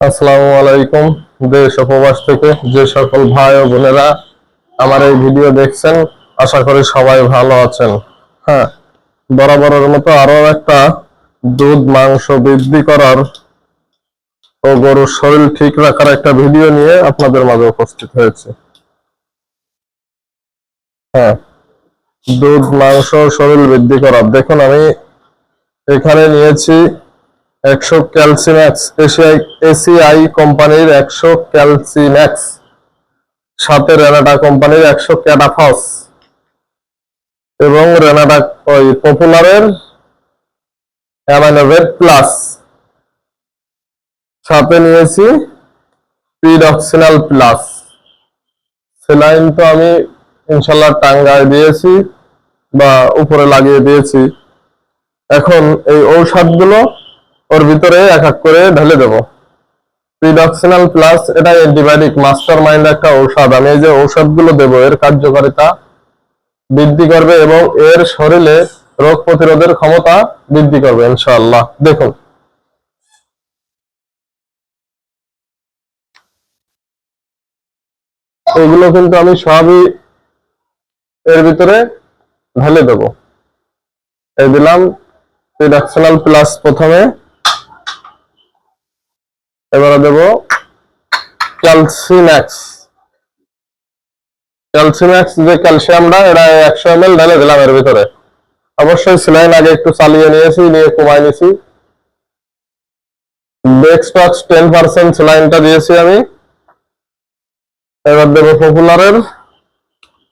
আসসালামু আলাইকুম, দেশ উপবাস থেকে যে সকল ভাই ও বোনেরা আমার এই ভিডিও দেখছেন, আশা করি সবাই ভালো আছেন। হ্যাঁ বরাবরের মতো আরও একটা দুধ মাংস বৃদ্ধি করার ও গরুর শরীর ঠিক রাখার একটা ভিডিও নিয়ে আপনাদের মাঝে উপস্থিত হয়েছে। হ্যাঁ দুধ, মাংস, শরীর বৃদ্ধি করার। দেখুন, আমি এখানে নিয়েছি একশো ক্যালসিম্যাক্স এসিআই এসিআই কোম্পানির একশো ক্যালসিম্যাক্স, সাথে রেনাটা কোম্পানির একশো ক্যাটাফস এবং রেনাটা ওই পপুলারের অ্যামাইনোভেট প্লাস। সাথে নিয়েছি পিডক্সিনাল প্লাস। সেলাইন তো আমি ইনশাল্লাহ টাঙ্গায় দিয়েছি বা উপরে লাগিয়ে দিয়েছি। এখন এই ঔষধগুলো ওর ভিতরে এক এক করে ঢেলে দেব। প্রিডক্সিনাল প্লাস এটা অ্যান্টিবায়োটিক মাস্টার মাইন্ড একটা ঔষধ। আমি এই যে ঔষধগুলো দেব, এর কার্যকারিতা বৃদ্ধি করবে এবং এর শরীরে রোগ প্রতিরোধের ক্ষমতা বৃদ্ধি করবে, ইনশাআল্লাহ। দেখুন। এগুলো কিন্তু আমি সবই এর ভিতরে ঢেলে দেব। এই দিলাম প্রিডাকশনাল প্লাস প্রথমে। এবারে দেব ক্যালসিম্যাক্স ক্যালসিম্যাক্স যে ক্যালসিয়ামটা এটা একশো এম এল ঢেলে দিলাম এর ভিতরে। অবশ্যই সিলাইন আগে একটু চালিয়ে নিয়েছি, নিয়ে কমাই নিয়েছি ডেক্সটক্স টেন পার্সেন্ট সিলাইনটা দিয়েছি আমি। এবার দেবো পপুলারের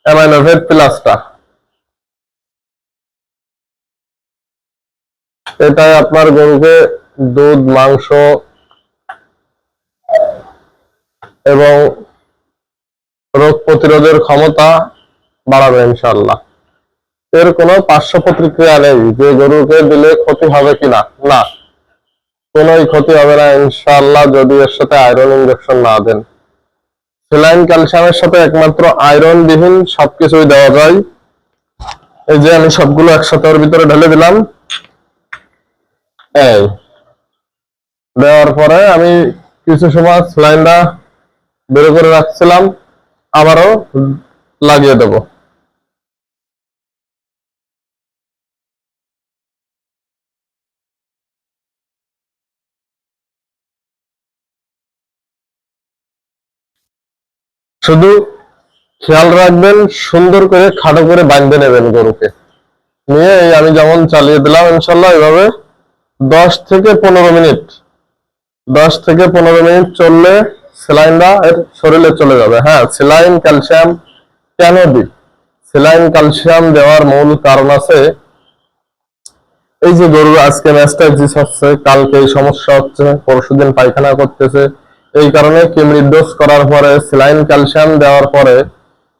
অ্যামাইনোভেট প্লাসটা এটাই আপনার গরুকে দুধ, মাংস এবং রোগ প্রতিরোধের ক্ষমতা বাড়াবে ইনশাল্লাহ এর কোনো পার্শ্ব প্রতিক্রিয়া নেই যে গরুকে দিলে ক্ষতি হবে কিনা। না, কোনোই ক্ষতি হবে না ইনশাল্লাহ যদি এর সাথে আয়রন ইনজেকশন না দেন। সেলাইন ক্যালসিয়ামের সাথে একমাত্র আয়রন বিহীন সবকিছুই দেওয়া যায়। এই যে আমি সবগুলো একসাথে ওর ভিতরে ঢেলে দিলাম। এই, দেওয়ার পরে আমি কিছু সময় স্লাইনটা বের করে রাখছিলাম, আবারও লাগিয়ে দেব। শুধু খেয়াল রাখবেন, সুন্দর করে খাটো করে বাঁধতে নেবেন গরুকে। নিয়ে আমি যেমন চালিয়ে দিলাম, ইনশাল্লাহ এভাবে দশ থেকে পনেরো মিনিট, দশ থেকে পনেরো মিনিট চললে সেলাইনটা এর শরীরে চলে যাবে। হ্যাঁ সেলাইন ক্যালসিয়াম কেন দিই সেলাইন ক্যালসিয়াম দেওয়ার মূল কারণ আছে এই যে গরুর আজকে ম্যাস্টাইটিস হচ্ছে কালকে এই সমস্যা হচ্ছে, পরশুদিন পায়খানা করতেছে। এই কারণে কিমরির ডোজ করার পরে সেলাইন ক্যালসিয়াম দেওয়ার পরে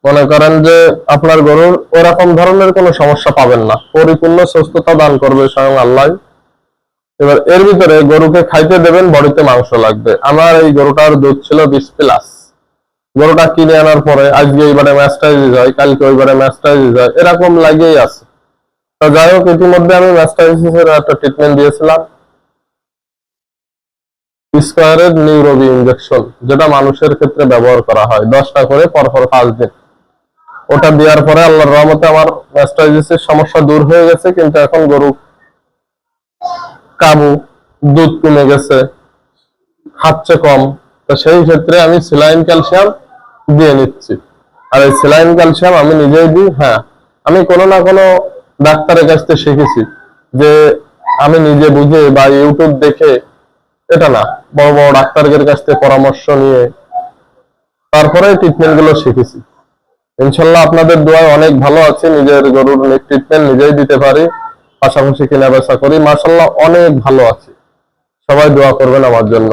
মনে করেন যে আপনার গরুর ওরকম ধরনের কোনো সমস্যা পাবেন না। পরিপূর্ণ সুস্থতা দান করবে স্বয়ং আল্লাহ। এবার এর ভিতরে গরুকে খাইতে দেবেন, বডিতে মাংস লাগবে। আমার এই গরুটার দুধ ছিল বিশ প্লাস। গরুটা কিনে আনার পরে, আজকে এইবারে ম্যাস্টাইজিস হয় কালকে ওইবারে ম্যাস্টাইজিস হয় এরকম লাগেই আছে। তো যাই হোক, ইতিমধ্যে আমি ম্যাস্টাইজিসের একটা ট্রিটমেন্ট দিয়েছিলাম। স্কোয়ারের নিউরোবি ইনজেকশন যেটা মানুষের ক্ষেত্রে ব্যবহার করা হয়। দশটা করে পরপর পাঁচ দিন। ওটা দেওয়ার পরে আল্লাহর রহমতে আমার ম্যাস্টাইজিসের সমস্যা দূর হয়ে গেছে, কিন্তু এখন গরু কাবু, দুধ কমে গেছে খাচ্ছে কম। তো সেই ক্ষেত্রে আমি সিলাইন ক্যালসিয়াম দিয়ে নিচ্ছি। আর এই সিলাইন ক্যালসিয়াম আমি নিজেই দিই হ্যাঁ আমি কোনো না কোনো ডাক্তারের কাছ থেকে শিখেছি যে আমি নিজে বুঝে বা ইউটিউব দেখে এটা না, বড় বড় ডাক্তারদের কাছ থেকে পরামর্শ নিয়ে তারপরে ট্রিটমেন্টগুলো শিখেছি। ইনশাল্লাহ আপনাদের দোয়ায় অনেক ভালো আছে, নিজের গরুর ট্রিটমেন্ট নিজেই দিতে পারি। পাশাপাশি কেনা বেচা করি। মাসাল্লাহ অনেক ভালো আছি। সবাই দোয়া করবেন আমার জন্য।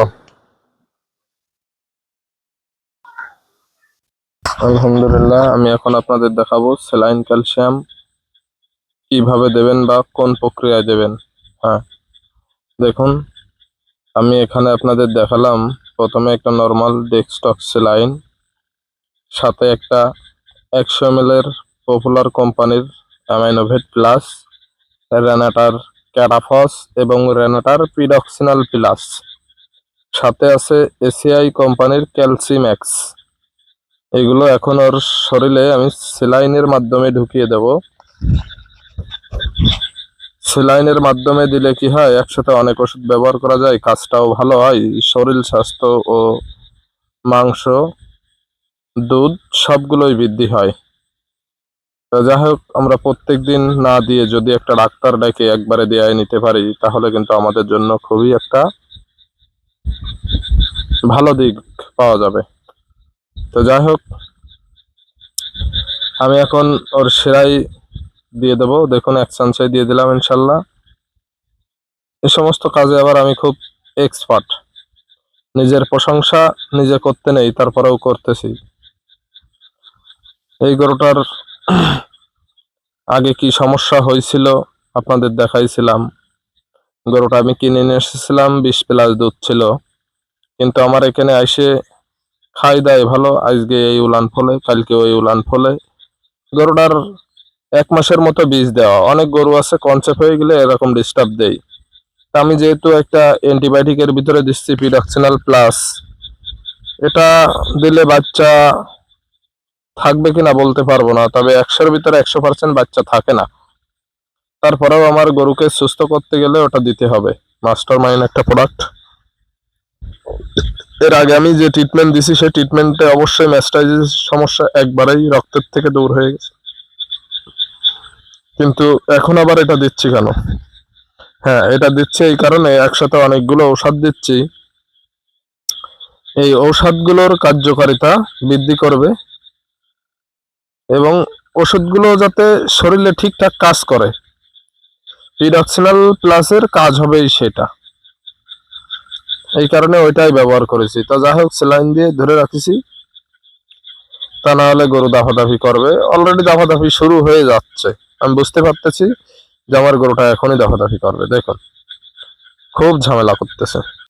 আলহামদুলিল্লাহ, আমি এখন আপনাদের দেখাবো সেলাইন ক্যালসিয়াম কীভাবে দেবেন বা কোন প্রক্রিয়ায় দেবেন। হ্যাঁ দেখুন, আমি এখানে আপনাদের দেখালাম, প্রথমে একটা নর্মাল ডেস্কটপ সেলাইন, সাথে একটা একশো এম এর পপুলার কোম্পানির অ্যামাইনোভেট প্লাস রেনাটার ক্যাটাফস এবং রেনাটার পিডক্সিনাল প্লাস সাথে আছে এসিআই কোম্পানির ক্যালসিম্যাক্স এগুলো এখন ওর শরীরে আমি সেলাইনের মাধ্যমে ঢুকিয়ে দেব। সেলাইনের মাধ্যমে দিলে কি হয়, একসাথে অনেক ওষুধ ব্যবহার করা যায়, কাজটাও ভালো হয়, শরীর স্বাস্থ্য ও মাংস, দুধ সবগুলোই বৃদ্ধি হয়। তো যাই হোক, আমরা প্রত্যেক দিন না দিয়ে যদি একটা ডাক্তার ডেকে একবারে দিয়ে নিতে পারি, তাহলে কিন্তু আমাদের জন্য খুবই একটা ভালো দিক পাওয়া যাবে। তো যাই হোক, আমি এখন ওর সেরাই দিয়ে দেবো। দেখুন, এক চান্সে দিয়ে দিলাম ইনশাল্লাহ। এই সমস্ত কাজে আবার আমি খুব এক্সপার্ট নিজের প্রশংসা নিজে করতে নেই, তারপরেও করতেছি। এই গরুটার আগে কি সমস্যা হয়েছিল? আপনাদের দেখাইছিলাম। গরুটা আমি কিনে নিয়ে এসেছিলাম, বিশ প্লাস দুধ ছিল। কিন্তু আমার এখানে এসে খাই দেয় ভালো। আজকে এই উলান ফলে, কালকে ওই উলান ফলে। গরুটার এক মাসের মতো বীজ দেওয়া। অনেক গরু আছে কনসেপ্ট হয়ে গেলে এরকম ডিস্টার্ব দেই তা আমি যেহেতু একটা অ্যান্টিবায়োটিকের ভিতরে দিচ্ছি পিডক্সিনাল প্লাস এটা দিলে বাচ্চা থাকবে কিনা বলতে পারব না, তবে একশোর ভিতরে একশো পার্সেন্ট বাচ্চা থাকে না। তারপরেও আমার গরুকে সুস্থ করতে গেলে ওটা দিতে হবে। মাস্টার মাইন্ড একটা প্রোডাক্টের আগে আমি যে ট্রিটমেন্ট দিছি, সেই ট্রিটমেন্টে অবশ্যই ম্যাস্টাইজিস সমস্যা একবারেই রক্তের থেকে দূর হয়ে গেছে। কিন্তু এখন আবার এটা দিচ্ছি কেন? হ্যাঁ এটা দিচ্ছি এই কারণে একসাথে অনেকগুলো ঔষধ দিচ্ছি। এই ঔষধগুলোর কার্যকারিতা বৃদ্ধি করবে। এবং ওষুধগুলো যাতে শরীরে ঠিকঠাক কাজ করে। পিডক্সিনাল প্লাসের কাজ হবেই সেটা। এই কারণে ওইটাই ব্যবহার করেছি। তো যাই হোক, সেলাইন দিয়ে ধরে রাখিছি। তা না হলে গরু দাফাদাফি করবে। অলরেডি দাফাদাফি শুরু হয়ে যাচ্ছে। আমি বুঝতে পারতেছি যে আমার গরুটা এখনই দাফাদাফি করবে। দেখুন, খুব ঝামেলা করতেছে।